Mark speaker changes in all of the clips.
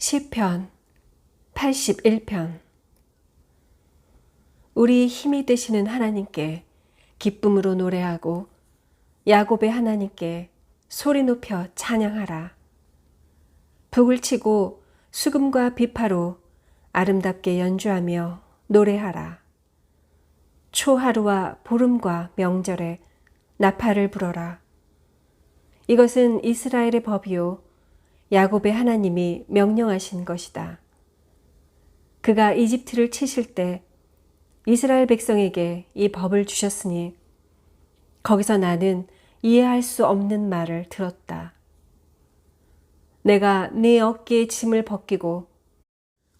Speaker 1: 시편 81편 우리 힘이 되시는 하나님께 기쁨으로 노래하고 야곱의 하나님께 소리 높여 찬양하라. 북을 치고 수금과 비파로 아름답게 연주하며 노래하라. 초하루와 보름과 명절에 나팔을 불어라. 이것은 이스라엘의 법이요 야곱의 하나님이 명령하신 것이다. 그가 이집트를 치실 때 이스라엘 백성에게 이 법을 주셨으니 거기서 나는 이해할 수 없는 말을 들었다. 내가 네 어깨에 짐을 벗기고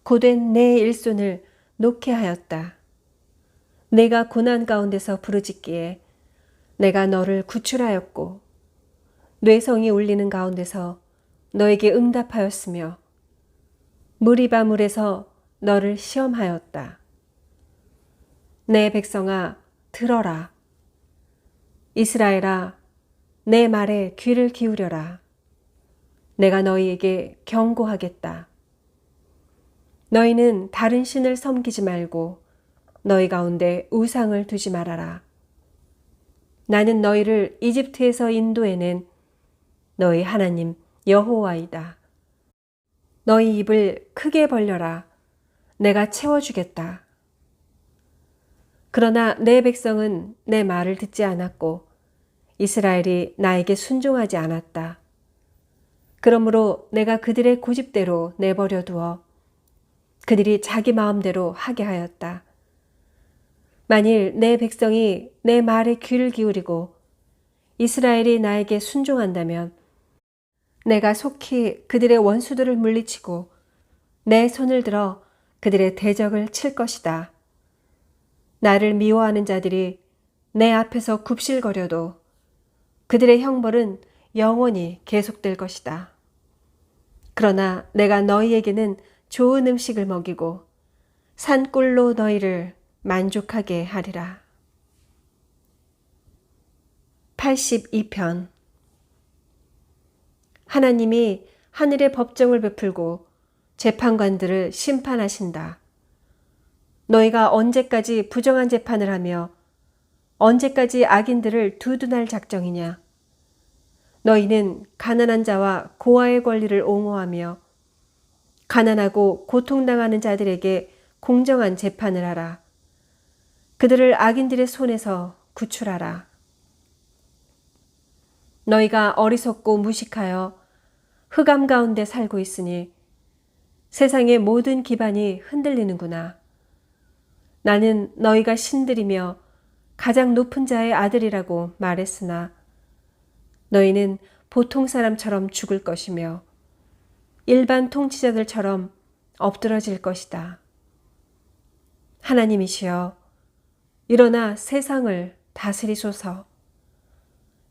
Speaker 1: 고된 내 일손을 놓게 하였다. 내가 고난 가운데서 부르짖기에 내가 너를 구출하였고 뇌성이 울리는 가운데서 너에게 응답하였으며 무리바 물에서 너를 시험하였다. 내 백성아 들어라. 이스라엘아 내 말에 귀를 기울여라. 내가 너희에게 경고하겠다. 너희는 다른 신을 섬기지 말고 너희 가운데 우상을 두지 말아라. 나는 너희를 이집트에서 인도해낸 너희 하나님 여호와이다. 너희 입을 크게 벌려라. 내가 채워주겠다. 그러나 내 백성은 내 말을 듣지 않았고 이스라엘이 나에게 순종하지 않았다. 그러므로 내가 그들의 고집대로 내버려 두어 그들이 자기 마음대로 하게 하였다. 만일 내 백성이 내 말에 귀를 기울이고 이스라엘이 나에게 순종한다면 내가 속히 그들의 원수들을 물리치고 내 손을 들어 그들의 대적을 칠 것이다. 나를 미워하는 자들이 내 앞에서 굽실거려도 그들의 형벌은 영원히 계속될 것이다. 그러나 내가 너희에게는 좋은 음식을 먹이고 산꿀로 너희를 만족하게 하리라. 82편 하나님이 하늘의 법정을 베풀고 재판관들을 심판하신다. 너희가 언제까지 부정한 재판을 하며 언제까지 악인들을 두둔할 작정이냐? 너희는 가난한 자와 고아의 권리를 옹호하며 가난하고 고통당하는 자들에게 공정한 재판을 하라. 그들을 악인들의 손에서 구출하라. 너희가 어리석고 무식하여 흑암 가운데 살고 있으니 세상의 모든 기반이 흔들리는구나. 나는 너희가 신들이며 가장 높은 자의 아들이라고 말했으나 너희는 보통 사람처럼 죽을 것이며 일반 통치자들처럼 엎드러질 것이다. 하나님이시여, 일어나 세상을 다스리소서.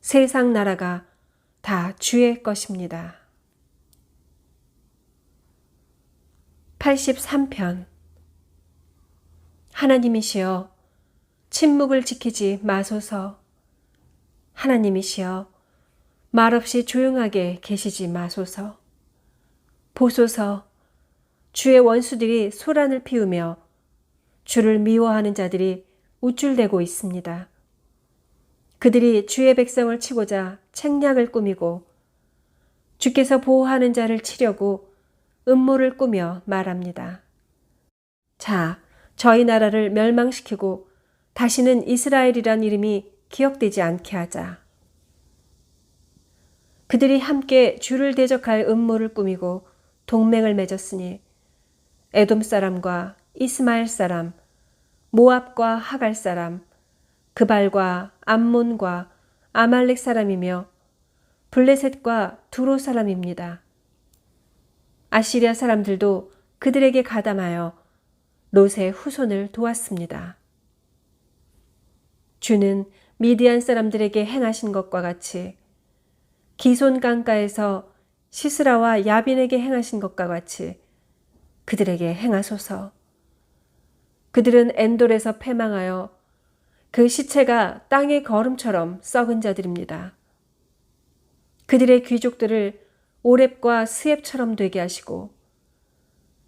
Speaker 1: 세상 나라가 다 주의 것입니다. 83편. 하나님이시여 침묵을 지키지 마소서. 하나님이시여 말없이 조용하게 계시지 마소서. 보소서. 주의 원수들이 소란을 피우며 주를 미워하는 자들이 우쭐대고 있습니다. 그들이 주의 백성을 치고자 책략을 꾸미고 주께서 보호하는 자를 치려고 음모를 꾸며 말합니다. 자, 저희 나라를 멸망시키고 다시는 이스라엘이란 이름이 기억되지 않게 하자. 그들이 함께 주를 대적할 음모를 꾸미고 동맹을 맺었으니 에돔 사람과 이스마엘 사람, 모압과 하갈 사람, 그발과 암몬과 아말렉 사람이며 블레셋과 두로 사람입니다. 아시리아 사람들도 그들에게 가담하여 롯의 후손을 도왔습니다. 주는 미디안 사람들에게 행하신 것과 같이 기손 강가에서 시스라와 야빈에게 행하신 것과 같이 그들에게 행하소서. 그들은 엔돌에서 패망하여 그 시체가 땅의 거름처럼 썩은 자들입니다. 그들의 귀족들을 오랩과 스앱처럼 되게 하시고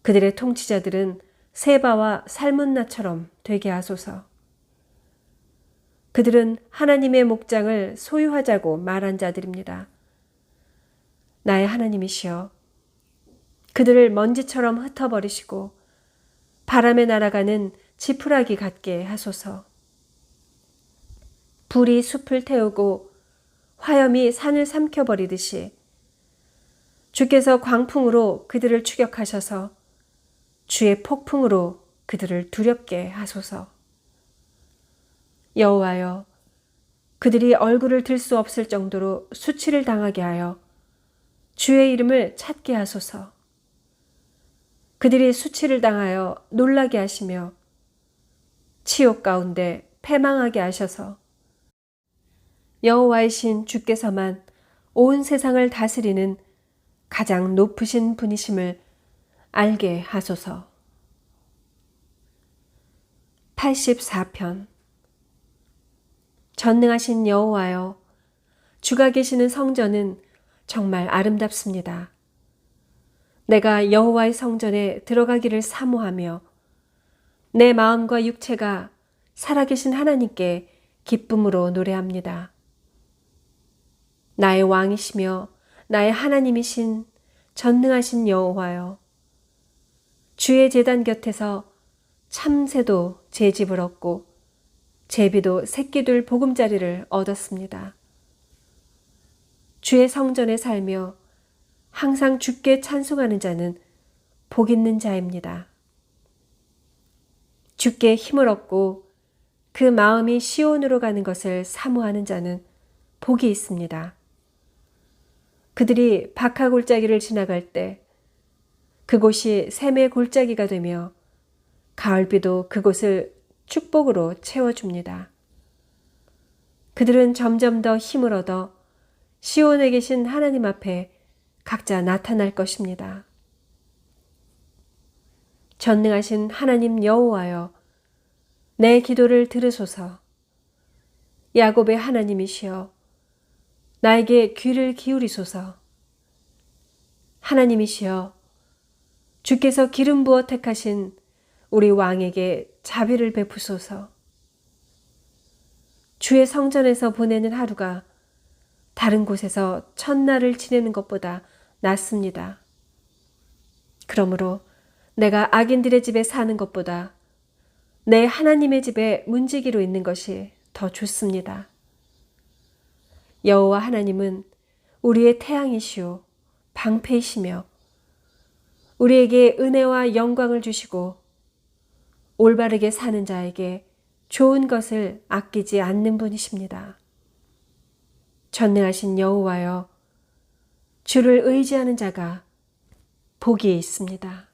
Speaker 1: 그들의 통치자들은 세바와 살문나처럼 되게 하소서. 그들은 하나님의 목장을 소유하자고 말한 자들입니다. 나의 하나님이시여, 그들을 먼지처럼 흩어버리시고 바람에 날아가는 지푸라기 같게 하소서. 불이 숲을 태우고 화염이 산을 삼켜버리듯이 주께서 광풍으로 그들을 추격하셔서 주의 폭풍으로 그들을 두렵게 하소서. 여호와여, 그들이 얼굴을 들 수 없을 정도로 수치를 당하게 하여 주의 이름을 찾게 하소서. 그들이 수치를 당하여 놀라게 하시며 치욕 가운데 패망하게 하셔서 여호와이신 주께서만 온 세상을 다스리는 가장 높으신 분이심을 알게 하소서. 84편 전능하신 여호와여 주가 계시는 성전은 정말 아름답습니다. 내가 여호와의 성전에 들어가기를 사모하며 내 마음과 육체가 살아계신 하나님께 기쁨으로 노래합니다. 나의 왕이시며 나의 하나님이신 전능하신 여호와여 주의 제단 곁에서 참새도 제 집을 얻고 제비도 새끼들 보금자리를 얻었습니다. 주의 성전에 살며 항상 주께 찬송하는 자는 복 있는 자입니다. 주께 힘을 얻고 그 마음이 시온으로 가는 것을 사모하는 자는 복이 있습니다. 그들이 박하 골짜기를 지나갈 때 그곳이 샘의 골짜기가 되며 가을비도 그곳을 축복으로 채워줍니다. 그들은 점점 더 힘을 얻어 시온에 계신 하나님 앞에 각자 나타날 것입니다. 전능하신 하나님 여호와여 내 기도를 들으소서 야곱의 하나님이시여 나에게 귀를 기울이소서 하나님이시여 주께서 기름 부어 택하신 우리 왕에게 자비를 베푸소서 주의 성전에서 보내는 하루가 다른 곳에서 첫날을 지내는 것보다 낫습니다. 그러므로 내가 악인들의 집에 사는 것보다 내 하나님의 집에 문지기로 있는 것이 더 좋습니다. 여호와 하나님은 우리의 태양이시오 방패이시며 우리에게 은혜와 영광을 주시고 올바르게 사는 자에게 좋은 것을 아끼지 않는 분이십니다. 전능하신 여호와여 주를 의지하는 자가 복이 있습니다.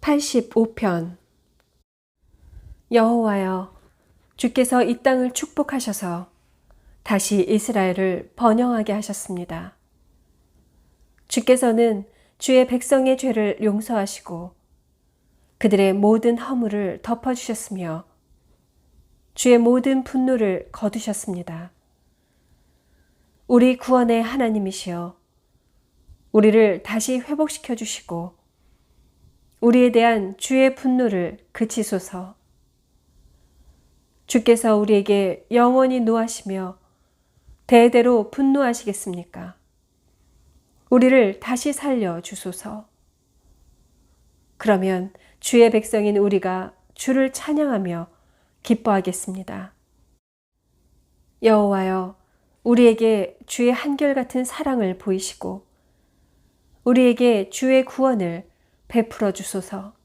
Speaker 1: 85편 여호와여 주께서 이 땅을 축복하셔서 다시 이스라엘을 번영하게 하셨습니다. 주께서는 주의 백성의 죄를 용서하시고 그들의 모든 허물을 덮어주셨으며 주의 모든 분노를 거두셨습니다. 우리 구원의 하나님이시여 우리를 다시 회복시켜 주시고 우리에 대한 주의 분노를 그치소서. 주께서 우리에게 영원히 노하시며 대대로 분노하시겠습니까? 우리를 다시 살려 주소서. 그러면 주의 백성인 우리가 주를 찬양하며 기뻐하겠습니다. 여호와여, 우리에게 주의 한결같은 사랑을 보이시고 우리에게 주의 구원을 베풀어 주소서.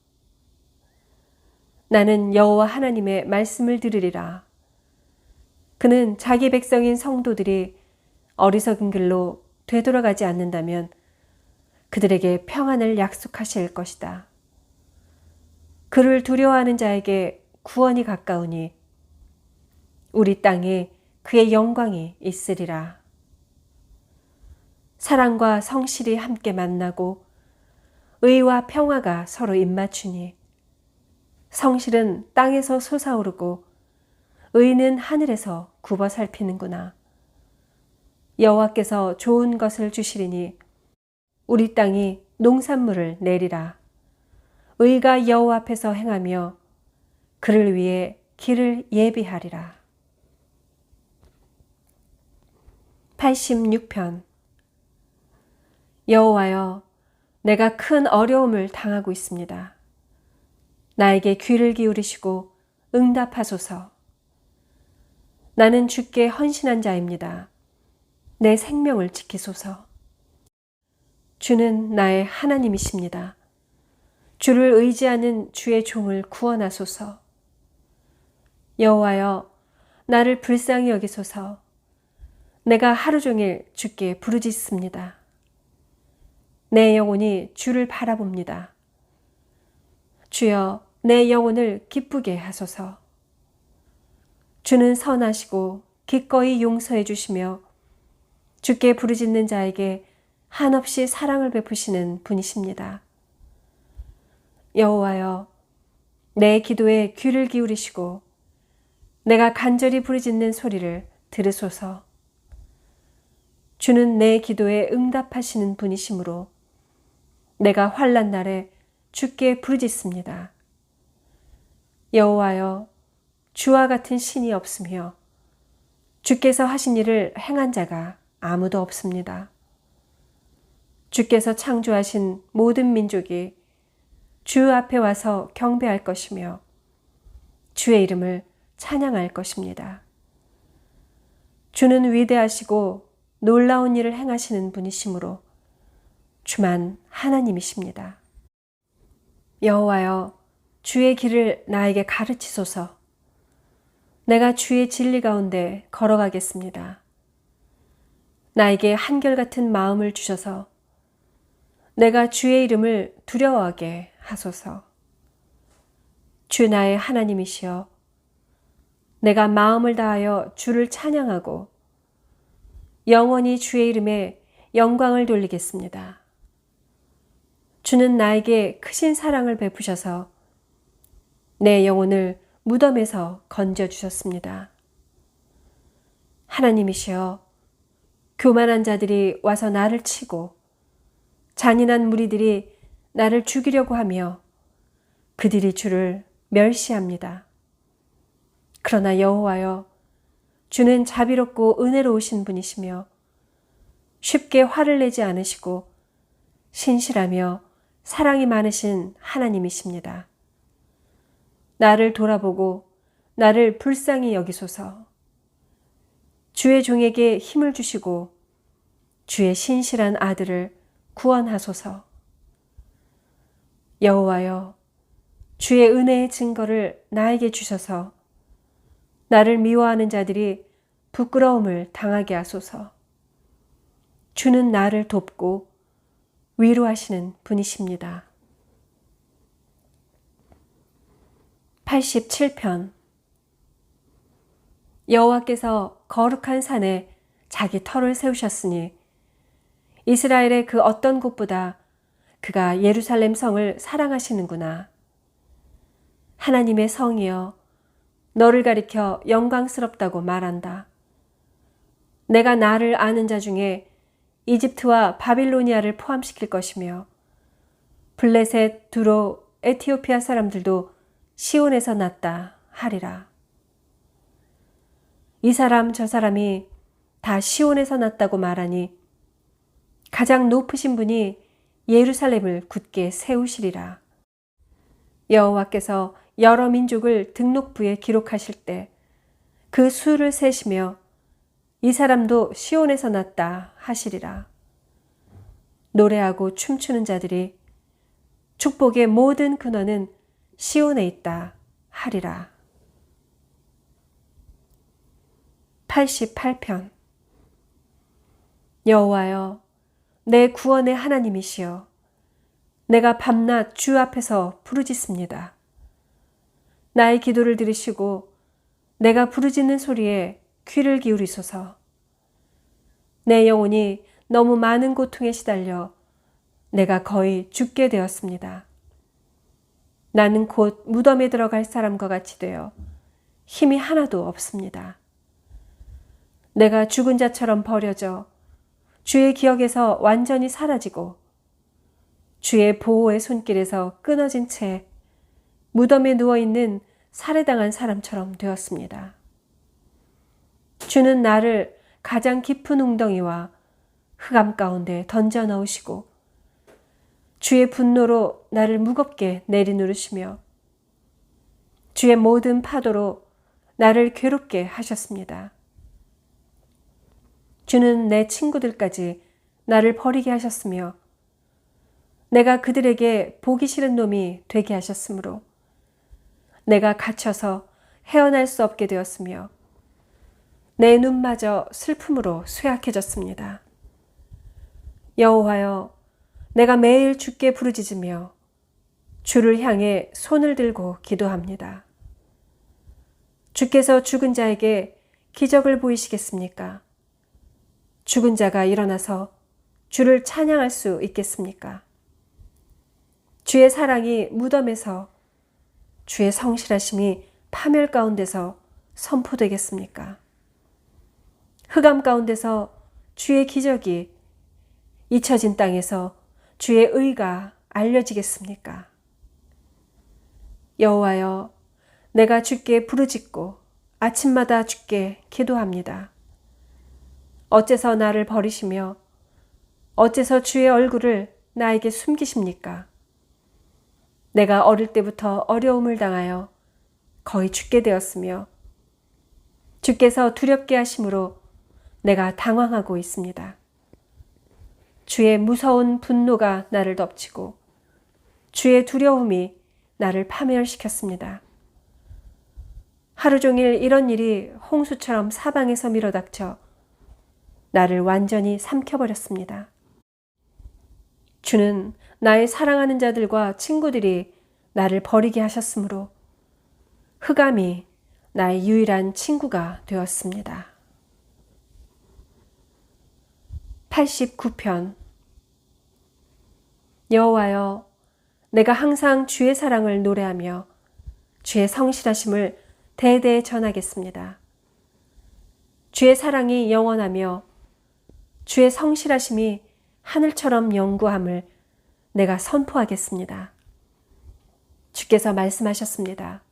Speaker 1: 나는 여호와 하나님의 말씀을 들으리라. 그는 자기 백성인 성도들이 어리석은 길로 되돌아가지 않는다면 그들에게 평안을 약속하실 것이다. 그를 두려워하는 자에게 구원이 가까우니 우리 땅에 그의 영광이 있으리라. 사랑과 성실이 함께 만나고 의와 평화가 서로 입맞추니 성실은 땅에서 솟아오르고 의는 하늘에서 굽어 살피는구나. 여호와께서 좋은 것을 주시리니 우리 땅이 농산물을 내리라. 의가 여호와 앞에서 행하며 그를 위해 길을 예비하리라. 86편 여호와여 내가 큰 어려움을 당하고 있습니다. 나에게 귀를 기울이시고 응답하소서. 나는 주께 헌신한 자입니다. 내 생명을 지키소서. 주는 나의 하나님이십니다. 주를 의지하는 주의 종을 구원하소서. 여호와여, 나를 불쌍히 여기소서. 내가 하루 종일 주께 부르짖습니다. 내 영혼이 주를 바라봅니다. 주여, 내 영혼을 기쁘게 하소서. 주는 선하시고 기꺼이 용서해 주시며 주께 부르짖는 자에게 한없이 사랑을 베푸시는 분이십니다. 여호와여, 내 기도에 귀를 기울이시고 내가 간절히 부르짖는 소리를 들으소서. 주는 내 기도에 응답하시는 분이시므로 내가 환란 날에 주께 부르짖습니다. 여호와여, 주와 같은 신이 없으며 주께서 하신 일을 행한 자가 아무도 없습니다. 주께서 창조하신 모든 민족이 주 앞에 와서 경배할 것이며 주의 이름을 찬양할 것입니다. 주는 위대하시고 놀라운 일을 행하시는 분이시므로 주만 하나님이십니다. 여호와여, 주의 길을 나에게 가르치소서. 내가 주의 진리 가운데 걸어가겠습니다. 나에게 한결같은 마음을 주셔서 내가 주의 이름을 두려워하게 하소서. 주 나의 하나님이시여, 내가 마음을 다하여 주를 찬양하고 영원히 주의 이름에 영광을 돌리겠습니다. 주는 나에게 크신 사랑을 베푸셔서 내 영혼을 무덤에서 건져 주셨습니다. 하나님이시여, 교만한 자들이 와서 나를 치고 잔인한 무리들이 나를 죽이려고 하며 그들이 주를 멸시합니다. 그러나 여호와여, 주는 자비롭고 은혜로우신 분이시며 쉽게 화를 내지 않으시고 신실하며 사랑이 많으신 하나님이십니다. 나를 돌아보고 나를 불쌍히 여기소서. 주의 종에게 힘을 주시고 주의 신실한 아들을 구원하소서. 여호와여, 주의 은혜의 증거를 나에게 주셔서 나를 미워하는 자들이 부끄러움을 당하게 하소서. 주는 나를 돕고 위로하시는 분이십니다. 87편 여호와께서 거룩한 산에 자기 터를 세우셨으니 이스라엘의 그 어떤 곳보다 그가 예루살렘 성을 사랑하시는구나. 하나님의 성이여 너를 가리켜 영광스럽다고 말한다. 내가 나를 아는 자 중에 이집트와 바빌로니아를 포함시킬 것이며 블레셋, 두로, 에티오피아 사람들도 시온에서 났다 하리라. 이 사람 저 사람이 다 시온에서 났다고 말하니 가장 높으신 분이 예루살렘을 굳게 세우시리라. 여호와께서 여러 민족을 등록부에 기록하실 때 그 수를 세시며 이 사람도 시온에서 났다 하시리라. 노래하고 춤추는 자들이 축복의 모든 근원은 시온에 있다 하리라. 88편 여호와여 내 구원의 하나님이시여 내가 밤낮 주 앞에서 부르짖습니다. 나의 기도를 들으시고 내가 부르짖는 소리에 귀를 기울이소서. 내 영혼이 너무 많은 고통에 시달려 내가 거의 죽게 되었습니다. 나는 곧 무덤에 들어갈 사람과 같이 되어 힘이 하나도 없습니다. 내가 죽은 자처럼 버려져 주의 기억에서 완전히 사라지고 주의 보호의 손길에서 끊어진 채 무덤에 누워 있는 살해당한 사람처럼 되었습니다. 주는 나를 가장 깊은 웅덩이와 흑암 가운데 던져 넣으시고 주의 분노로 나를 무겁게 내리누르시며 주의 모든 파도로 나를 괴롭게 하셨습니다. 주는 내 친구들까지 나를 버리게 하셨으며 내가 그들에게 보기 싫은 놈이 되게 하셨으므로 내가 갇혀서 헤어날 수 없게 되었으며 내 눈마저 슬픔으로 쇠약해졌습니다. 여호와여, 내가 매일 주께 부르짖으며 주를 향해 손을 들고 기도합니다. 주께서 죽은 자에게 기적을 보이시겠습니까? 죽은 자가 일어나서 주를 찬양할 수 있겠습니까? 주의 사랑이 무덤에서 주의 성실하심이 파멸 가운데서 선포되겠습니까? 흑암 가운데서 주의 기적이 잊혀진 땅에서 주의 의가 알려지겠습니까? 여호와여, 내가 주께 부르짖고 아침마다 주께 기도합니다. 어째서 나를 버리시며 어째서 주의 얼굴을 나에게 숨기십니까? 내가 어릴 때부터 어려움을 당하여 거의 죽게 되었으며 주께서 두렵게 하심으로 내가 당황하고 있습니다. 주의 무서운 분노가 나를 덮치고 주의 두려움이 나를 파멸시켰습니다. 하루 종일 이런 일이 홍수처럼 사방에서 밀어닥쳐 나를 완전히 삼켜버렸습니다. 주는 나의 사랑하는 자들과 친구들이 나를 버리게 하셨으므로 흑암이 나의 유일한 친구가 되었습니다. 89편 여호와여 내가 항상 주의 사랑을 노래하며 주의 성실하심을 대대에 전하겠습니다. 주의 사랑이 영원하며 주의 성실하심이 하늘처럼 영구함을 내가 선포하겠습니다. 주께서 말씀하셨습니다.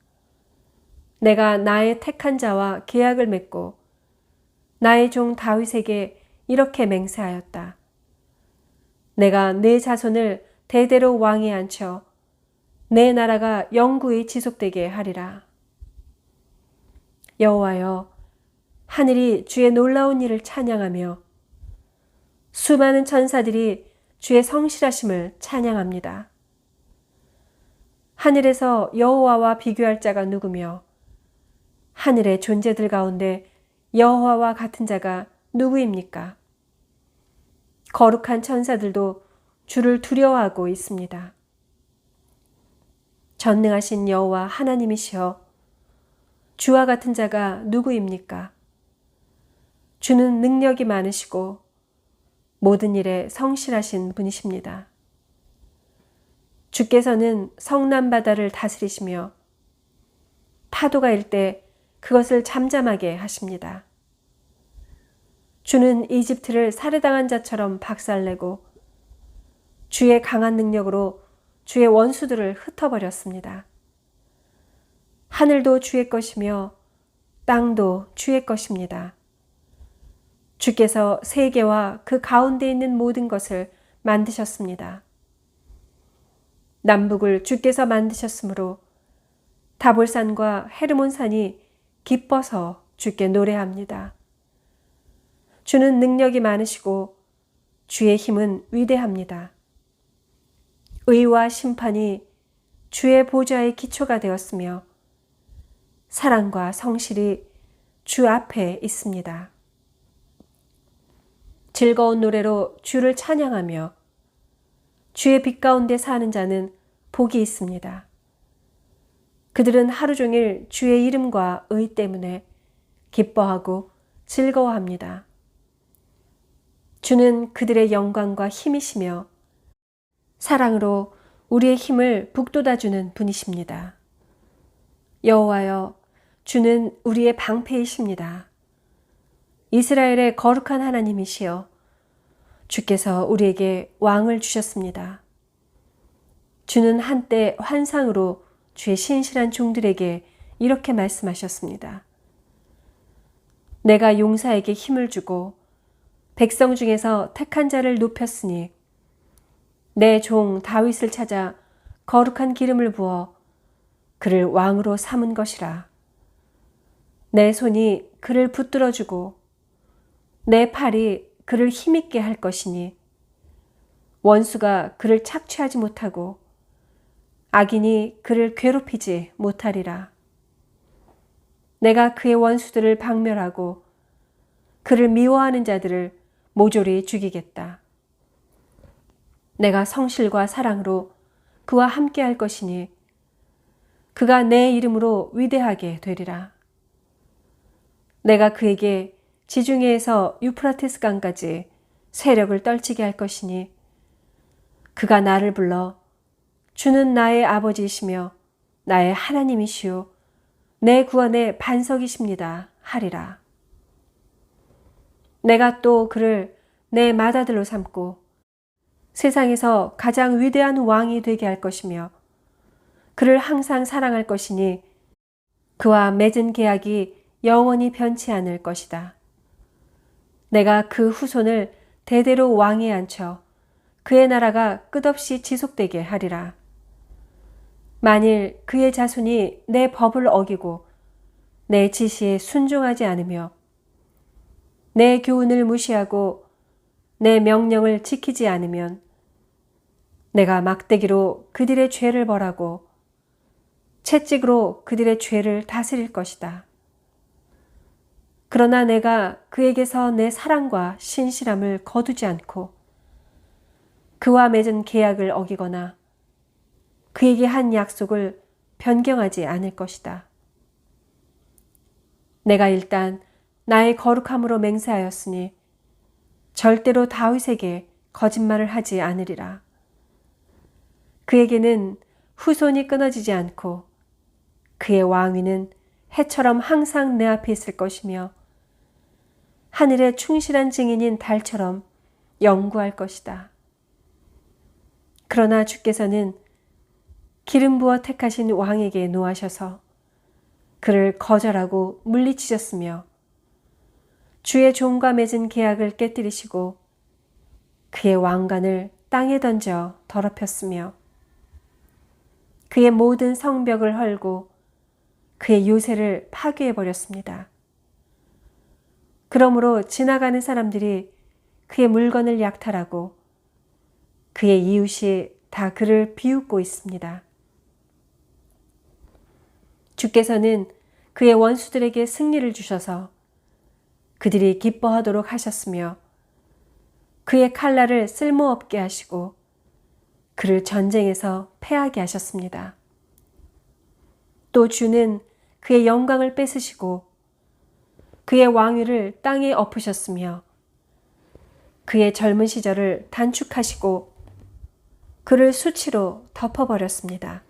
Speaker 1: 내가 나의 택한 자와 계약을 맺고 나의 종 다윗에게 이렇게 맹세하였다. 내가 내 자손을 대대로 왕에 앉혀 내 나라가 영구히 지속되게 하리라. 여호와여, 하늘이 주의 놀라운 일을 찬양하며 수많은 천사들이 주의 성실하심을 찬양합니다. 하늘에서 여호와와 비교할 자가 누구며 하늘의 존재들 가운데 여호와와 같은 자가 누구입니까? 거룩한 천사들도 주를 두려워하고 있습니다. 전능하신 여호와 하나님이시여 주와 같은 자가 누구입니까? 주는 능력이 많으시고 모든 일에 성실하신 분이십니다. 주께서는 성남 바다를 다스리시며 파도가 일 때 그것을 잠잠하게 하십니다. 주는 이집트를 살해당한 자처럼 박살내고 주의 강한 능력으로 주의 원수들을 흩어버렸습니다. 하늘도 주의 것이며 땅도 주의 것입니다. 주께서 세계와 그 가운데 있는 모든 것을 만드셨습니다. 남북을 주께서 만드셨으므로 다볼산과 헤르몬산이 기뻐서 주께 노래합니다. 주는 능력이 많으시고 주의 힘은 위대합니다. 의와 심판이 주의 보좌의 기초가 되었으며 사랑과 성실이 주 앞에 있습니다. 즐거운 노래로 주를 찬양하며 주의 빛 가운데 사는 자는 복이 있습니다. 그들은 하루 종일 주의 이름과 의 때문에 기뻐하고 즐거워합니다. 주는 그들의 영광과 힘이시며 사랑으로 우리의 힘을 북돋아주는 분이십니다. 여호와여, 주는 우리의 방패이십니다. 이스라엘의 거룩한 하나님이시여, 주께서 우리에게 왕을 주셨습니다. 주는 한때 환상으로 주의 신실한 종들에게 이렇게 말씀하셨습니다. 내가 용사에게 힘을 주고 백성 중에서 택한 자를 높였으니 내 종 다윗을 찾아 거룩한 기름을 부어 그를 왕으로 삼은 것이라. 내 손이 그를 붙들어 주고 내 팔이 그를 힘있게 할 것이니 원수가 그를 착취하지 못하고 악인이 그를 괴롭히지 못하리라. 내가 그의 원수들을 박멸하고 그를 미워하는 자들을 모조리 죽이겠다. 내가 성실과 사랑으로 그와 함께 할 것이니 그가 내 이름으로 위대하게 되리라. 내가 그에게 지중해에서 유프라테스 강까지 세력을 떨치게 할 것이니 그가 나를 불러 주는 나의 아버지이시며 나의 하나님이시오 내 구원의 반석이십니다 하리라. 내가 또 그를 내 맏아들로 삼고 세상에서 가장 위대한 왕이 되게 할 것이며 그를 항상 사랑할 것이니 그와 맺은 계약이 영원히 변치 않을 것이다. 내가 그 후손을 대대로 왕에 앉혀 그의 나라가 끝없이 지속되게 하리라. 만일 그의 자손이 내 법을 어기고 내 지시에 순종하지 않으며 내 교훈을 무시하고 내 명령을 지키지 않으면 내가 막대기로 그들의 죄를 벌하고 채찍으로 그들의 죄를 다스릴 것이다. 그러나 내가 그에게서 내 사랑과 신실함을 거두지 않고 그와 맺은 계약을 어기거나 그에게 한 약속을 변경하지 않을 것이다. 내가 일단 나의 거룩함으로 맹세하였으니 절대로 다윗에게 거짓말을 하지 않으리라. 그에게는 후손이 끊어지지 않고 그의 왕위는 해처럼 항상 내 앞에 있을 것이며 하늘의 충실한 증인인 달처럼 영구할 것이다. 그러나 주께서는 기름 부어 택하신 왕에게 노하셔서 그를 거절하고 물리치셨으며 주의 종과 맺은 계약을 깨뜨리시고 그의 왕관을 땅에 던져 더럽혔으며 그의 모든 성벽을 헐고 그의 요새를 파괴해 버렸습니다. 그러므로 지나가는 사람들이 그의 물건을 약탈하고 그의 이웃이 다 그를 비웃고 있습니다. 주께서는 그의 원수들에게 승리를 주셔서 그들이 기뻐하도록 하셨으며 그의 칼날을 쓸모없게 하시고 그를 전쟁에서 패하게 하셨습니다. 또 주는 그의 영광을 뺏으시고 그의 왕위를 땅에 엎으셨으며 그의 젊은 시절을 단축하시고 그를 수치로 덮어버렸습니다.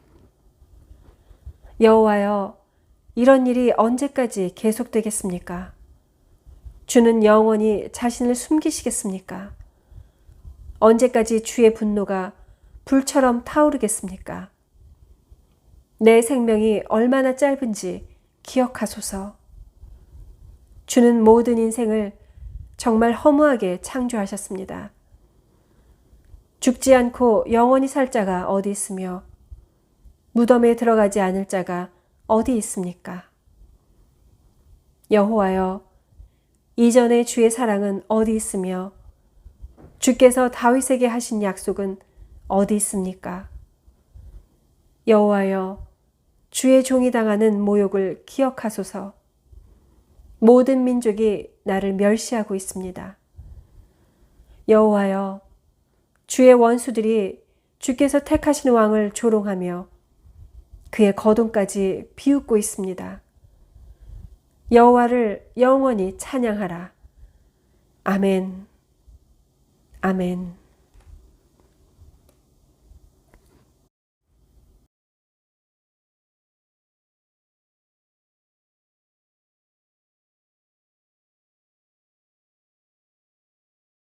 Speaker 1: 여호와여, 이런 일이 언제까지 계속되겠습니까? 주는 영원히 자신을 숨기시겠습니까? 언제까지 주의 분노가 불처럼 타오르겠습니까? 내 생명이 얼마나 짧은지 기억하소서. 주는 모든 인생을 정말 허무하게 창조하셨습니다. 죽지 않고 영원히 살 자가 어디 있으며 무덤에 들어가지 않을 자가 어디 있습니까? 여호와여, 이전의 주의 사랑은 어디 있으며 주께서 다윗에게 하신 약속은 어디 있습니까? 여호와여, 주의 종이 당하는 모욕을 기억하소서. 모든 민족이 나를 멸시하고 있습니다. 여호와여, 주의 원수들이 주께서 택하신 왕을 조롱하며 그의 거동까지 비웃고 있습니다. 여호와를 영원히 찬양하라. 아멘. 아멘.